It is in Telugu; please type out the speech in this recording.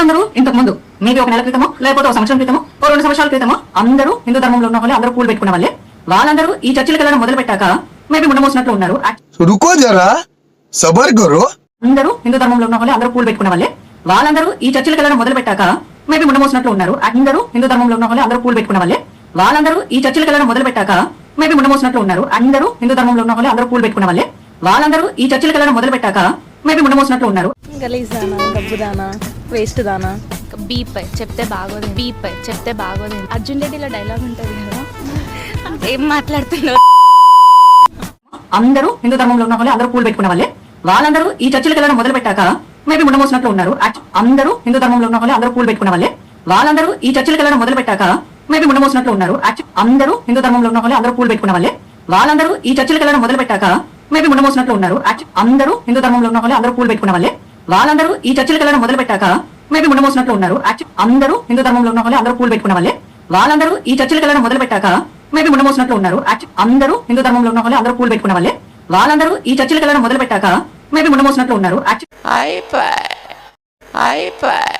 మీరందరూ ఇంతకు ముందు మీకు ఒక నెల క్రితమో లేకపోతే ఒక సంవత్సరం క్రితమో ఓ రెండు సంవత్సరాల క్రితమో అందరూ హిందూ ధర్మంలో ఉన్న వాళ్ళే అందరూ కూల్ పెట్టుకున్న వాళ్ళే. వాళ్ళందరూ ఈ చర్చలకు వెళ్ళడం మొదలు పెట్టాక మేబీ ఉండమోసినట్లు ఉన్నారు. రుకో జరా సబర్ గురు అందరూ హిందూ ధర్మంలో ఉన్న వాళ్ళే అందరూ కూల్ పెట్టుకున్న వాళ్ళే. వాళ్ళందరూ ఈ చర్చలకు వెళ్ళడం మొదలు పెట్టాక మేబీ ఉండమోసినట్లు ఉన్నారు. అందరూ హిందూ ధర్మంలో ఉన్న వాళ్ళే అందరూ కూల్ పెట్టుకున్న వాళ్ళే. వాళ్ళందరూ ఈ చర్చలకు వెళ్ళడం మొదలు పెట్టాక మేబీ ఉండమోసినట్లు ఉన్నారు. అందరూ హిందూ ధర్మంలో ఉన్న వాళ్ళే అందరూ కూల్ పెట్టుకున్న వాళ్ళే. వాళ్ళందరూ ఈ చర్చలకు వెళ్ళడం మొదలు పెట్టాక మేబీ ఉండమోసినట్లు ఉన్నారు. గలీజ్ దానా గబ్బు దానా వేస్ట్ దానా బీప్ చెప్తే బాగోదు. బీప్ చెప్తే బాగోదు. అర్జున్ రెడ్డిలో డైలాగ్ ఉంటుంది కదా? ఏం మాట్లాడుతున్నావు అందరూ హిందూ ధర్మంలో ఉన్న వాళ్ళు అందరూ పూలు పెట్టుకున్న వాళ్ళే. వాళ్ళందరూ ఈ చర్చిలకు వెళ్ళడం మొదలు పెట్టాక మేబీ ఉండమోసినట్లు ఉన్నారు. అందరూ హిందూ ధర్మంలో ఉన్న వాళ్ళు అందరూ పూలు పెట్టుకున్న వాళ్ళే. వాళ్ళందరూ ఈ చర్చిలకు వెళ్ళడం మొదలు పెట్టాక మేబీ ఉండమోసినట్లు ఉన్నారు. అందరూ హిందూ ధర్మంలో ఉన్న వాళ్ళు అందరూ పూలు పెట్టుకున్న వాళ్ళే. వాళ్ళందరూ ఈ చర్చిలకు వెళ్ళడం మొదలు పెట్టాక మేబీ ఉండమోసినట్లు ఉన్నారు. అందరూ హిందూ ధర్మంలో ఉన్న వాళ్ళు అందరూ పూలు పెట్టుకున్న వాళ్ళే. వాళ్ళందరూ ఈ చర్చలకు వెళ్ళడం మొదలు పెట్టాక మేబీ ఉండమోసినట్లు ఉన్నారు. అందరూ హిందూ ధర్మంలో ఉన్న వాళ్ళు అందరూ పూలు పెట్టుకున్న వాళ్ళే. వాళ్ళందరూ ఈ చర్చలకు వెళ్ళడం మొదలు పెట్టాక మేబీ ఉండమోసినట్లు ఉన్నారు. అందరూ హిందూ ధర్మంలో ఉన్న వాళ్ళు అందరూ పూలు పెట్టుకున్న వాళ్ళే. వాళ్ళందరూ ఈ చర్చలకు వెళ్ళడం మొదలు పెట్టాక మేబీ ఉండమోసినట్లు ఉన్నారు. అయిపోయి అయిపోయి